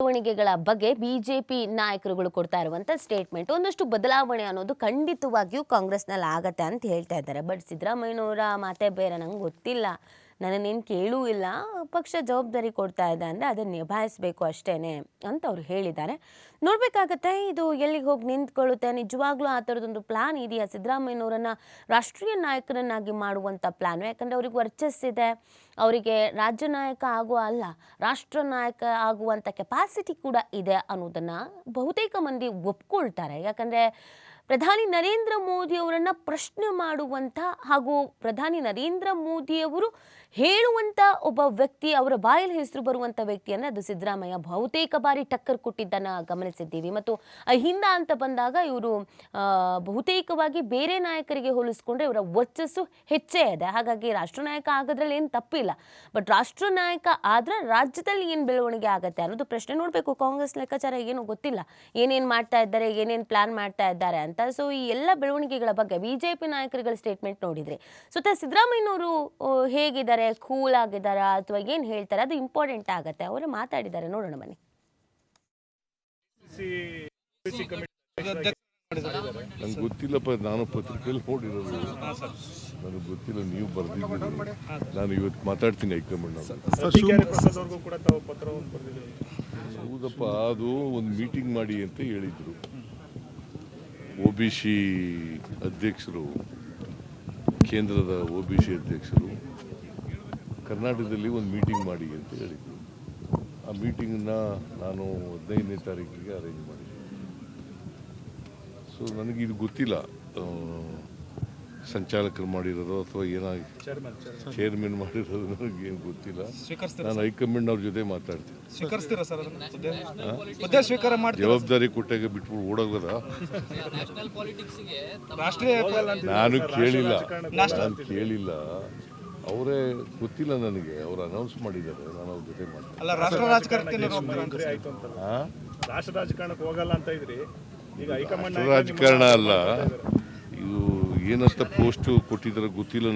ಬೆಳವಣಿಗೆಗಳ ಬಗ್ಗೆ ಬಿಜೆಪಿ ನಾಯಕರುಗಳು ಕೊಡ್ತಾ ಇರುವಂತ ಸ್ಟೇಟ್ಮೆಂಟ್ ಒಂದಷ್ಟು ಬದಲಾವಣೆ ಅನ್ನೋದು ಖಂಡಿತವಾಗಿಯೂ ಕಾಂಗ್ರೆಸ್ನಲ್ಲಿ ಆಗತ್ತೆ ಅಂತ ಹೇಳ್ತಾ ಇದ್ದಾರೆ. ಬಟ್ ಸಿದ್ದರಾಮಯ್ಯನವರ ಮಾತೆ ಬೇರೆ, ನಂಗೆ ಗೊತ್ತಿಲ್ಲ. ನನ್ನನ್ನೇನು ಕೇಳೂ ಇಲ್ಲ, ಪಕ್ಷ ಜವಾಬ್ದಾರಿ ಕೊಡ್ತಾ ಇದೆ ಅಂದರೆ ಅದನ್ನು ನಿಭಾಯಿಸಬೇಕು ಅಷ್ಟೇ ಅಂತ ಅವ್ರು ಹೇಳಿದ್ದಾರೆ. ನೋಡಬೇಕಾಗತ್ತೆ ಇದು ಎಲ್ಲಿಗೆ ಹೋಗಿ ನಿಂತ್ಕೊಳ್ಳುತ್ತೆ, ನಿಜವಾಗ್ಲೂ ಆ ಥರದೊಂದು ಪ್ಲಾನ್ ಇದೆಯಾ? ಸಿದ್ದರಾಮಯ್ಯನವರನ್ನು ರಾಷ್ಟ್ರೀಯ ನಾಯಕರನ್ನಾಗಿ ಮಾಡುವಂಥ ಪ್ಲಾನು ಯಾಕಂದರೆ ಅವ್ರಿಗೆ ವರ್ಚಸ್ಸಿದೆ, ಅವರಿಗೆ ರಾಜ್ಯ ನಾಯಕ ಆಗುವ ಅಲ್ಲ, ರಾಷ್ಟ್ರ ನಾಯಕ ಆಗುವಂಥ ಕೆಪಾಸಿಟಿ ಕೂಡ ಇದೆ ಅನ್ನೋದನ್ನು ಬಹುತೇಕ ಮಂದಿ ಒಪ್ಕೊಳ್ತಾರೆ. ಯಾಕಂದರೆ ಪ್ರಧಾನಿ ನರೇಂದ್ರ ಮೋದಿ ಅವರನ್ನು ಪ್ರಶ್ನೆ ಮಾಡುವಂಥ ಹಾಗೂ ಪ್ರಧಾನಿ ನರೇಂದ್ರ ಮೋದಿಯವರು ಹೇಳುವಂಥ ಒಬ್ಬ ವ್ಯಕ್ತಿ, ಅವರ ಬಾಯಲ್ಲಿ ಹೆಸರು ಬರುವಂಥ ವ್ಯಕ್ತಿಯನ್ನು ಅದು ಸಿದ್ದರಾಮಯ್ಯ ಬಹುತೇಕ ಬಾರಿ ಟಕ್ಕರ್ ಕೊಟ್ಟಿದ್ದನ್ನು ಗಮನಿಸಿದ್ದೀವಿ. ಮತ್ತು ಹಿಂದ ಅಂತ ಬಂದಾಗ ಇವರು ಬಹುತೇಕವಾಗಿ ಬೇರೆ ನಾಯಕರಿಗೆ ಹೋಲಿಸ್ಕೊಂಡ್ರೆ ಇವರ ವರ್ಚಸ್ಸು ಹೆಚ್ಚೇ ಇದೆ. ಹಾಗಾಗಿ ರಾಷ್ಟ್ರ ನಾಯಕ ಆಗೋದ್ರಲ್ಲಿ ಏನು ತಪ್ಪಿಲ್ಲ. ಬಟ್ ರಾಷ್ಟ್ರ ನಾಯಕ ಆದರೆ ರಾಜ್ಯದಲ್ಲಿ ಏನು ಬೆಳವಣಿಗೆ ಆಗುತ್ತೆ ಅನ್ನೋದು ಪ್ರಶ್ನೆ ನೋಡಬೇಕು. ಕಾಂಗ್ರೆಸ್ ಲೆಕ್ಕಾಚಾರ ಏನು ಗೊತ್ತಿಲ್ಲ. ಏನೇನು ಮಾಡ್ತಾ ಇದ್ದಾರೆ, ಏನೇನು ಪ್ಲಾನ್ ಮಾಡ್ತಾ ಇದ್ದಾರೆ ಅಂತ. ಸೊ ಈ ಎಲ್ಲ ಬೆಳವಣಿಗೆಗಳ ಬಗ್ಗೆ ಬಿಜೆಪಿ ನಾಯಕರುಗಳ ಸ್ಟೇಟ್ಮೆಂಟ್ ನೋಡಿದ್ರೆ ಸೊ ಸಿದ್ದರಾಮಯ್ಯನವರು ಹೇಗಿದ್ದಾರೆ? ಕೂಲ್ ಆಗಿದ್ದಾರೆ? ಅಥವಾ ಏನು ಹೇಳ್ತಾರೆ? ಅದು ಇಂಪಾರ್ಟೆಂಟ್ ಆಗುತ್ತೆ. ಅವರು ಮಾತಾಡಿದ್ದಾರೆ. ನೋಡೋಣ ಬನ್ನಿ. ನಂಗೆ ಗೊತ್ತಿಲ್ಲಪ್ಪ. ನಾನು ಪತ್ರಿಕೆಯಲ್ಲಿ ನೋಡಿರೋದು. ನನಗೆ ಗೊತ್ತಿಲ್ಲ. ನೀವು ಬರೆದಿದ್ದೀರಿ. ನಾನು ಇವತ್ತು ಮಾತಾಡ್ತೀನಿ ಹೈಕಮಾಂಡ್ ಡಿ.ಕೆ. ಪ್ರಸಾದ್ ಅವ್ರಿಗೂ ಕೂಡ ತಾವು ಪತ್ರವನ್ನು ಬರೆದಿದ್ದೀರಿ. ಹೌದಪ್ಪ. ಅದು ಒಂದು ಮೀಟಿಂಗ್ ಮಾಡಿ ಅಂತ ಹೇಳಿದರು. ಒ ಬಿ ಸಿ ಅಧ್ಯಕ್ಷರು, ಕೇಂದ್ರದ ಒ ಬಿ ಸಿ ಅಧ್ಯಕ್ಷರು ಕರ್ನಾಟಕದಲ್ಲಿ ಒಂದು ಮೀಟಿಂಗ್ ಮಾಡಿ ಅಂತ ಹೇಳಿದರು. ಆ ಮೀಟಿಂಗನ್ನ ನಾನು ಹದಿನೈದನೇ ತಾರೀಕಿಗೆ ಅರೇಂಜ್ ಮಾಡಿದ್ದೆ ಸೊ ನನಗಿದು ಗೊತ್ತಿಲ್ಲ. ಸಂಚಾಲಕರು ಮಾಡಿರೋದು ಅಥವಾ ಏನಾಗಿ ಚೇರ್ಮನ್ ಮಾಡಿರೋದು ನನಗೆ ಏನು ಗೊತ್ತಿಲ್ಲ. ನಾನು ಹೈಕಮಾಂಡ್ ಅವ್ರ ಜೊತೆ ಮಾತಾಡ್ತೀನಿ. ಸ್ವೀಕಾರ ಮಾಡಿ ಜವಾಬ್ದಾರಿ ಕೊಟ್ಟಾಗ ಬಿಟ್ಬಿಟ್ಟು ಓಡೋಗದ ರಾಷ್ಟ್ರೀಯ ನಾನು ಕೇಳಿಲ್ಲ. ನಾನು ಕೇಳಿಲ್ಲ. ಅವರೇ ಗೊತ್ತಿಲ್ಲ ನನಗೆ. ಅವ್ರು ಅನೌನ್ಸ್ ಮಾಡಿದ್ದಾರೆ. ನಾನು ಅವ್ರ ಜೊತೆ ಮಾತಾಡ್ತೀನಿ. ಅಲ್ಲ ರಾಷ್ಟ್ರ ರಾಜಕಾರಣಕ್ಕೆ ಏನಾದ್ರು ಅಂತ ಆಯ್ತು ಅಂತ ರಾಷ್ಟ್ರ ರಾಜಕಾರಣಕ್ಕೆ ಹೋಗಲ್ಲ ಅಂತ ಇದ್ರಿ. ಈಗ ಹೈಕಮಾಂಡ್ ರಾಜಕಾರಣ ಅಲ್ಲ. ಏನಂತ ಪೋಸ್ಟ್ ಕೊಟ್ಟಿದ್ದಾರೆ ಗೊತ್ತಿಲ್ಲ